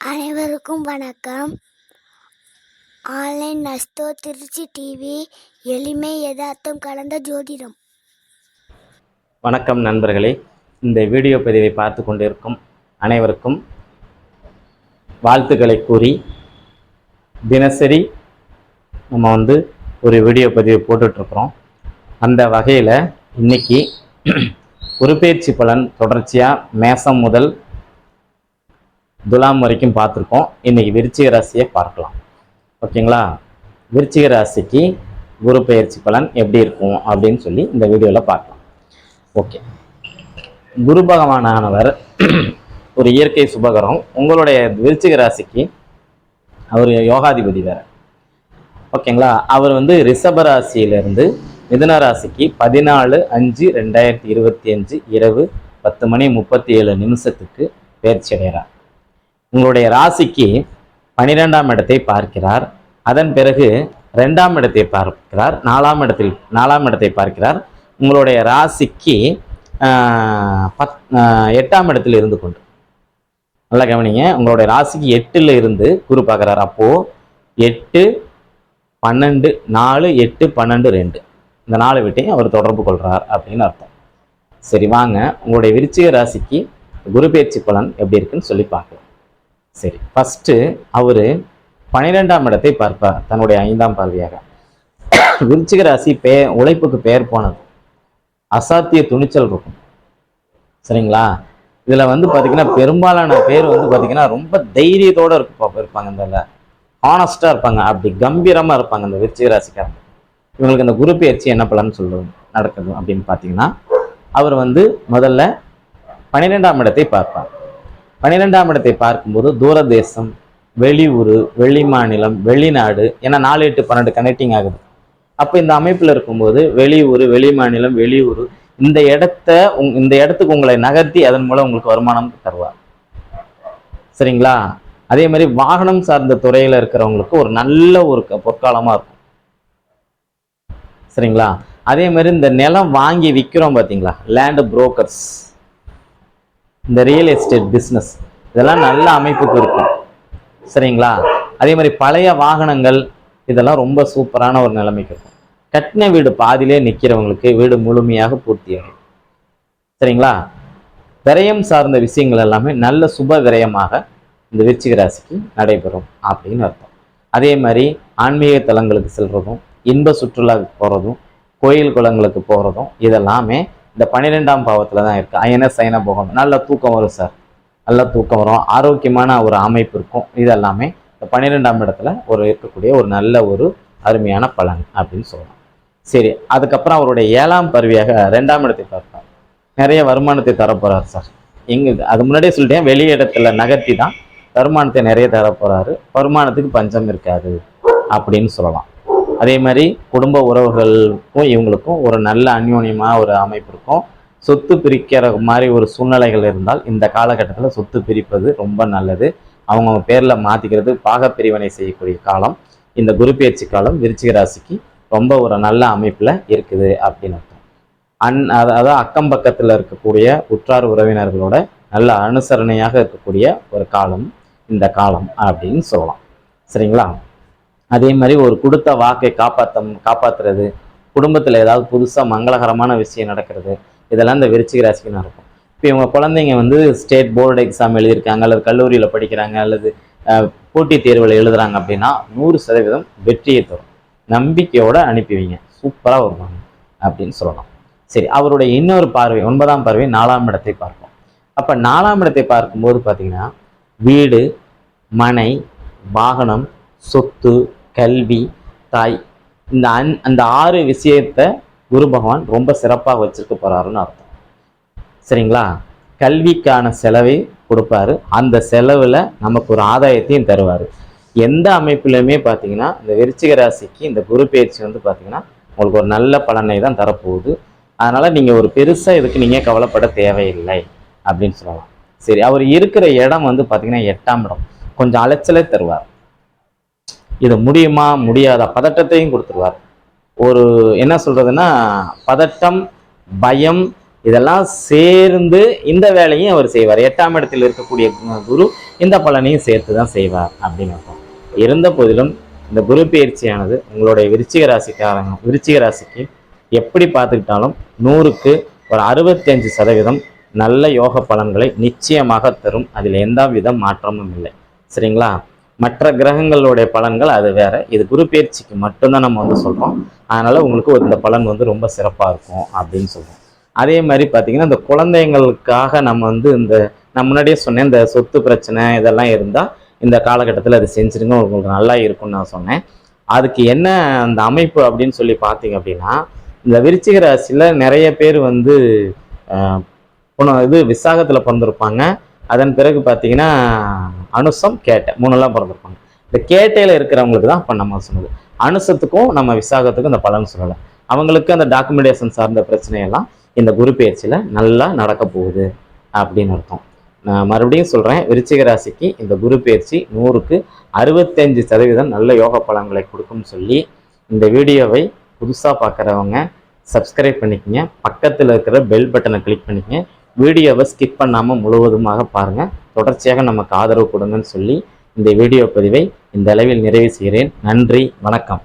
அனைவருக்கும் வணக்கம். Online நஸ்தோ Trichy TV எளிமை யதார்த்தம் கலந்த ஜோதிடம். வணக்கம் நண்பர்களே. இந்த வீடியோ பதிவை பார்த்து கொண்டிருக்கும் அனைவருக்கும் வாழ்த்துக்களை கூறி தினசரி நம்ம வந்து ஒரு வீடியோ பதிவு போட்டுட்ருக்குறோம். அந்த வகையில் இன்னைக்கு குருப்பெயர்ச்சி பலன் தொடர்ச்சியாக மேசம் முதல் துலாம் வரைக்கும் பார்த்துருக்கோம். இன்னைக்கு விருச்சிக ராசியை பார்க்கலாம். ஓகேங்களா? விருச்சிக ராசிக்கு குரு பயிற்சி பலன் எப்படி இருக்கும் அப்படின்னு சொல்லி இந்த வீடியோவில் பார்க்கலாம். ஓகே. குரு பகவானானவர் ஒரு இயற்கை சுபகரம். உங்களுடைய விருச்சிக ராசிக்கு அவர் யோகாதிபதி வேற. ஓகேங்களா? அவர் வந்து ரிஷப ராசியிலிருந்து மிதன ராசிக்கு பதினாலு அஞ்சு ரெண்டாயிரத்தி இருபத்தி அஞ்சு இரவு பத்து மணி முப்பத்தி ஏழு நிமிஷத்துக்கு பயிற்சி அடைகிறார். உங்களுடைய ராசிக்கு பனிரெண்டாம் இடத்தை பார்க்கிறார். அதன் பிறகு ரெண்டாம் இடத்தை பார்க்கிறார். நாலாம் இடத்தில் நாலாம் இடத்தை பார்க்கிறார். உங்களுடைய ராசிக்கு பத் எட்டாம் இடத்தில் இருந்து கொண்டு. நல்லா கவனிங்க. உங்களுடைய ராசிக்கு எட்டில் இருந்து குரு பார்க்குறார். அப்போது எட்டு பன்னெண்டு நாலு எட்டு பன்னெண்டு ரெண்டு. இந்த நாலு வீட்டையும் அவர் தொடர்பு கொள்கிறார் அப்படின்னு அர்த்தம். சரி வாங்க. உங்களுடைய விருச்சிக ராசிக்கு குரு பயிற்சி பலன் எப்படி இருக்குன்னு சொல்லி பார்க்கலாம். சரி ஃபஸ்ட்டு அவர் பன்னிரெண்டாம் இடத்தை பார்ப்பார் தன்னுடைய ஐந்தாம் பார்வையாக. விருச்சிக ராசி பே உழைப்புக்கு பெயர் போனது. அசாத்திய துணிச்சல் இருக்கும். சரிங்களா? இதில் வந்து பார்த்திங்கன்னா பெரும்பாலான பேர் வந்து பார்த்திங்கன்னா ரொம்ப தைரியத்தோட இருப்பா இருப்பாங்க இந்த ஆனஸ்டாக இருப்பாங்க. அப்படி கம்பீரமாக இருப்பாங்க இந்த விருச்சிக ராசிக்காரங்க. இவங்களுக்கு இந்த குரு பயிற்சி என்ன பலன் சொல்லுவது நடக்குது அப்படின்னு பார்த்தீங்கன்னா அவர் வந்து முதல்ல பன்னிரெண்டாம் இடத்தை பார்ப்பார். பன்னிரெண்டாம் இடத்தை பார்க்கும்போது தூரதேசம் வெளியூர் வெளி மாநிலம் வெளிநாடு ஏன்னா நாலு எட்டு பன்னெண்டு கனெக்டிங் ஆகுது. அப்போ இந்த அமைப்பில் இருக்கும்போது வெளியூர் வெளி மாநிலம் வெளியூர் இந்த இடத்த உங் இந்த இடத்துக்கு உங்களை நகர்த்தி அதன் மூலம் உங்களுக்கு வருமானம் தருவார் சரிங்களா? அதே மாதிரி வாகனம் சார்ந்த துறையில் இருக்கிறவங்களுக்கு ஒரு நல்ல ஒரு க- பொற்காலமா இருக்கும். சரிங்களா? அதே மாதிரி இந்த நிலம் வாங்கி விற்கிறோம் பார்த்தீங்களா லேண்டு புரோக்கர்ஸ் இந்த ரியல் எஸ்டேட் பிஸ்னஸ் இதெல்லாம் நல்ல அமைப்புக்கு இருக்கும் சரிங்களா? அதே மாதிரி பழைய வாகனங்கள் இதெல்லாம் ரொம்ப சூப்பரான ஒரு நிலைமைக்கு இருக்கும். கட்டின வீடு பாதியிலே நிற்கிறவங்களுக்கு வீடு முழுமையாக பூர்த்தியாகும் சரிங்களா? விரயம் சார்ந்த விஷயங்கள் எல்லாமே நல்ல சுப விரயமாக இந்த விருச்சிக ராசிக்கு நடைபெறும் அப்படின்னு அர்த்தம். அதே மாதிரி ஆன்மீக தலங்களுக்கு செல்றதும் இன்ப சுற்றுலாவுக்கு போகிறதும் கோயில் குளங்களுக்கு போகிறதும் இதெல்லாமே இந்த பன்னிரெண்டாம் பாவத்தில் தான் இருக்குது அயன சயன போகம். நல்ல தூக்கம் வரும் சார் நல்ல தூக்கம் வரும். ஆரோக்கியமான ஒரு அமைப்பு இருக்கும். இதெல்லாமே இந்த பன்னிரெண்டாம் இடத்துல ஒரு இருக்கக்கூடிய ஒரு நல்ல ஒரு அருமையான பலன் அப்படின்னு சொல்லலாம். சரி அதுக்கப்புறம் அவருடைய ஏழாம் பருவியாக ரெண்டாம் இடத்தை பார்ப்பார் நிறைய வருமானத்தை தரப்போகிறார் சார் எங்க அது முன்னாடியே சொல்லிட்டேன் வெளி இடத்துல நகர்த்தி தான் வருமானத்தை நிறைய தரப்போகிறாரு வருமானத்துக்கு பஞ்சம் இருக்காது அப்படின்னு சொல்லலாம். அதே மாதிரி குடும்ப உறவுகளுக்கும் இவங்களுக்கும் ஒரு நல்ல அந்யோன்யமாக ஒரு அமைப்பு இருக்கும். சொத்து பிரிக்கிற மாதிரி ஒரு சூழ்நிலைகள் இருந்தால் இந்த காலகட்டத்தில் சொத்து பிரிப்பது ரொம்ப நல்லது. அவங்கவுங்க பேரில் மாற்றிக்கிறது பாகப்பிரிவினை செய்யக்கூடிய காலம். இந்த குரு காலம் விருச்சிக ராசிக்கு ரொம்ப ஒரு நல்ல அமைப்பில் இருக்குது அப்படின்னு அர்த்தம். அன் அதாவது அக்கம் பக்கத்தில் இருக்கக்கூடிய உற்றார் உறவினர்களோட நல்ல அனுசரணையாக இருக்கக்கூடிய ஒரு காலம் இந்த காலம் அப்படின்னு சொல்லலாம். சரிங்களா? அதே மாதிரி ஒரு கொடுத்த வாக்கை காப்பாற்ற காப்பாத்துறது குடும்பத்தில் ஏதாவது புதுசாக மங்களகரமான விஷயம் நடக்கிறது இதெல்லாம் இந்த விருச்சிக ராசிக்கு நடக்கும் இப்போ இவங்க குழந்தைங்க வந்து ஸ்டேட் போர்டு எக்ஸாம் எழுதியிருக்காங்க அல்லது கல்லூரியில் படிக்கிறாங்க அல்லது போட்டித் தேர்வில் எழுதுறாங்க அப்படின்னா நூறு சதவீதம் வெற்றியை தரும். நம்பிக்கையோடு அனுப்பிவிங்க. சூப்பராக வருவாங்க அப்படின்னு சொல்லலாம். சரி அவருடைய இன்னொரு பார்வை ஒன்பதாம் பார்வை நாலாம் இடத்தை பார்ப்போம். அப்போ நாலாம் இடத்தை பார்க்கும்போது பார்த்தீங்கன்னா வீடு மனை வாகனம் சொத்து கல்வி தாய். இந்த அன் அந்த ஆறு விஷயத்த குரு பகவான் ரொம்ப சிறப்பாக வச்சுருக்க போகிறாருன்னு அர்த்தம். சரிங்களா? கல்விக்கான செலவை கொடுப்பாரு. அந்த செலவில் நமக்கு ஒரு ஆதாயத்தையும் தருவார். எந்த அமைப்பிலுமே பார்த்தீங்கன்னா இந்த விருச்சிக ராசிக்கு இந்த குரு பயிற்சி வந்து பார்த்தீங்கன்னா உங்களுக்கு ஒரு நல்ல பலனை தான் தரப்போகுது. அதனால் நீங்கள் ஒரு பெருசாக இதுக்கு நீங்கள் கவலைப்பட தேவையில்லை அப்படின்னு சொல்லலாம். சரி அவர் இருக்கிற இடம் வந்து பார்த்தீங்கன்னா எட்டாம் இடம். கொஞ்சம் அலைச்சலே தருவார். இது முடியுமா முடியாத பதட்டத்தையும் கொடுத்துருவார். ஒரு என்ன சொல்கிறதுன்னா பதட்டம் பயம் இதெல்லாம் சேர்ந்து இந்த வேலையும் அவர் செய்வார். எட்டாம் இடத்தில் இருக்கக்கூடிய குரு இந்த பலனையும் சேர்த்து தான் செய்வார் அப்படின்னு அர்த்தம். இருந்த போதிலும் இந்த குரு பயிற்சியானது உங்களுடைய விருச்சிக ராசிக்காரங்க விருச்சிக ராசிக்கு எப்படி பார்த்துக்கிட்டாலும் நூறுக்கு ஒரு அறுபத்தஞ்சு சதவீதம் நல்ல யோக பலன்களை நிச்சயமாக தரும். அதில் எந்த வித மாற்றமும் இல்லை. சரிங்களா? மற்ற கிரகங்களுடைய பலன்கள் அது வேற. இது குரு பயிற்சிக்கு மட்டும்தான் நம்ம வந்து சொல்றோம். அதனால உங்களுக்கு இந்த பலன் வந்து ரொம்ப சிறப்பாக இருக்கும் அப்படின்னு சொல்றோம். அதே மாதிரி பார்த்தீங்கன்னா இந்த குழந்தைங்களுக்காக நம்ம வந்து இந்த நான் முன்னாடியே சொன்னேன் இந்த சொத்து பிரச்சனை இதெல்லாம் இருந்தால் இந்த காலகட்டத்தில் அது செஞ்சுருங்க உங்களுக்கு நல்லா இருக்கும்னு நான் சொன்னேன். அதுக்கு என்ன அந்த அமைப்பு அப்படின்னு சொல்லி பார்த்தீங்க அப்படின்னா இந்த விருச்சிக ராசியில் நிறைய பேர் வந்து இது விசாகத்தில் பிறந்திருப்பாங்க. அதன் பிறகு பார்த்தீங்கன்னா அனுசம் கேட்டை மூணுலாம் பிறந்திருப்பாங்க. இந்த கேட்டையில் இருக்கிறவங்களுக்கு தான் இப்போ நம்ம சொன்னது. அனுசத்துக்கும் நம்ம விசாகத்துக்கும் இந்த பலன் சொல்லலை. அவங்களுக்கு அந்த டாக்குமெண்டேஷன் சார்ந்த பிரச்சனையெல்லாம் இந்த குரு பயிற்சியில் நல்லா நடக்க போகுது அப்படின்னு அர்த்தம். நான் மறுபடியும் சொல்கிறேன் விருச்சிக ராசிக்கு இந்த குரு பயிற்சி நூறுக்கு அறுபத்தஞ்சு சதவீதம் நல்ல யோக பலன்களை கொடுக்கும்னு சொல்லி இந்த வீடியோவை புதுசாக பார்க்குறவங்க சப்ஸ்கிரைப் பண்ணிக்கங்க. பக்கத்தில் இருக்கிற பெல் பட்டனை கிளிக் பண்ணிக்கங்க. வீடியோவை ஸ்கிப் பண்ணாமல் முழுவதுமாக பாருங்கள் தொடர்ச்சியாக நமக்கு ஆதரவு கொடுங்கன்னு சொல்லி இந்த வீடியோ பதிவை இந்த அளவில் நிறைவு செய்கிறேன். நன்றி வணக்கம்.